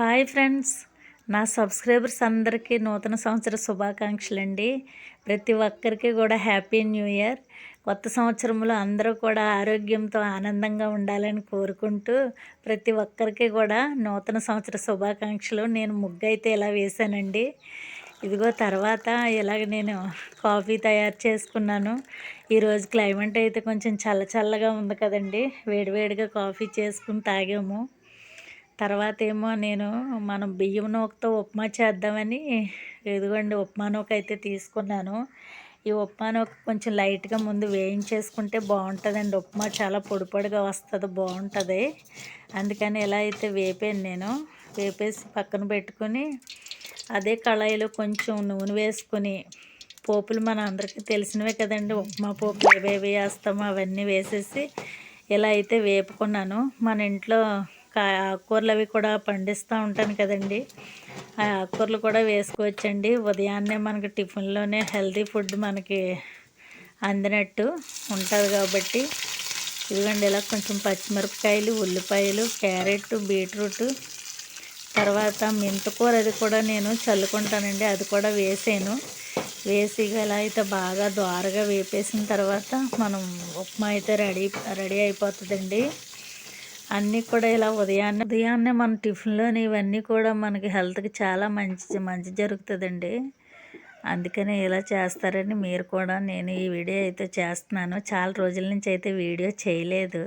Hi friends. నా subscribers అందరికీ నూతన సంవత్సర శుభాకాంక్షలు అండి ప్రతి ఒక్కరికి కూడా హ్యాపీ న్యూ ఇయర్. కొత్త సంవత్సరంలో అందరూ కూడా ఆరోగ్యంతో ఆనందంగా ఉండాలని కోరుకుంటూ ప్రతి ఒక్కరికి కూడా నూతన సంవత్సర శుభాకాంక్షలు. నేను ముగ్గు అయితే ఇలా వేశానండి. ఇదిగో తర్వాత ఇలాగ నేను కాఫీ తయారు చేసుకున్నాను. ఈరోజు క్లైమేట్ అయితే కొంచెం చల్ల చల్లగా ఉంది కదండి. వేడివేడిగా కాఫీ చేసుకుని తాగాము. తర్వాత ఏమో నేను మనం బియ్యం నూకతో ఉప్మా చేద్దామని ఇదిగోండి ఉప్మా నూక అయితే తీసుకున్నాను. ఈ ఉప్మా నూక కొంచెం లైట్గా ముందు వేయించేసుకుంటే బాగుంటుందండి. ఉప్మా చాలా పొడి పొడిగా వస్తుంది బాగుంటుంది. అందుకని ఎలా అయితే వేపాను నేను. వేపేసి పక్కన పెట్టుకొని అదే కళాయిలో కొంచెం నూనె వేసుకొని పోపులు మన అందరికీ తెలిసినవే కదండి. ఉప్మా పోపు ఏవేవి వేస్తామో అవన్నీ వేసేసి ఇలా అయితే వేపుకున్నాను. మన ఇంట్లో ఆకుకూరలు అవి కూడా పండిస్తూ ఉంటాను కదండి. ఆ ఆకుకూరలు కూడా వేసుకోవచ్చండి. ఉదయాన్నే మనకి టిఫిన్లోనే హెల్తీ ఫుడ్ మనకి అందినట్టు ఉంటుంది కాబట్టి. ఇదిగోండి ఇలా కొంచెం పచ్చిమిరపకాయలు ఉల్లిపాయలు క్యారెట్ బీట్రూట్ తర్వాత మెంతకూర అది కూడా నేను చల్లుకుంటానండి. అది కూడా వేసాను. వేసి ఇలా అయితే బాగా దోరగా వేపేసిన తర్వాత మనం ఉప్మా అయితే రెడీ రెడీ అయిపోతుందండి. అన్నీ కూడా ఇలా ఉదయాన్నే ఉదయాన్నే మన టిఫిన్లోని ఇవన్నీ కూడా మనకి హెల్త్కి చాలా మంచి మంచి జరుగుతుందండి. అందుకనే ఇలా చేస్తారని మీరు కూడా నేను ఈ వీడియో అయితే చేస్తున్నాను. చాలా రోజుల నుంచి అయితే వీడియో చేయలేదు.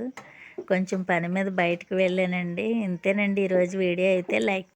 కొంచెం పని మీద బయటకు వెళ్ళానండి. ఇంతేనండి ఈరోజు వీడియో అయితే. లైక్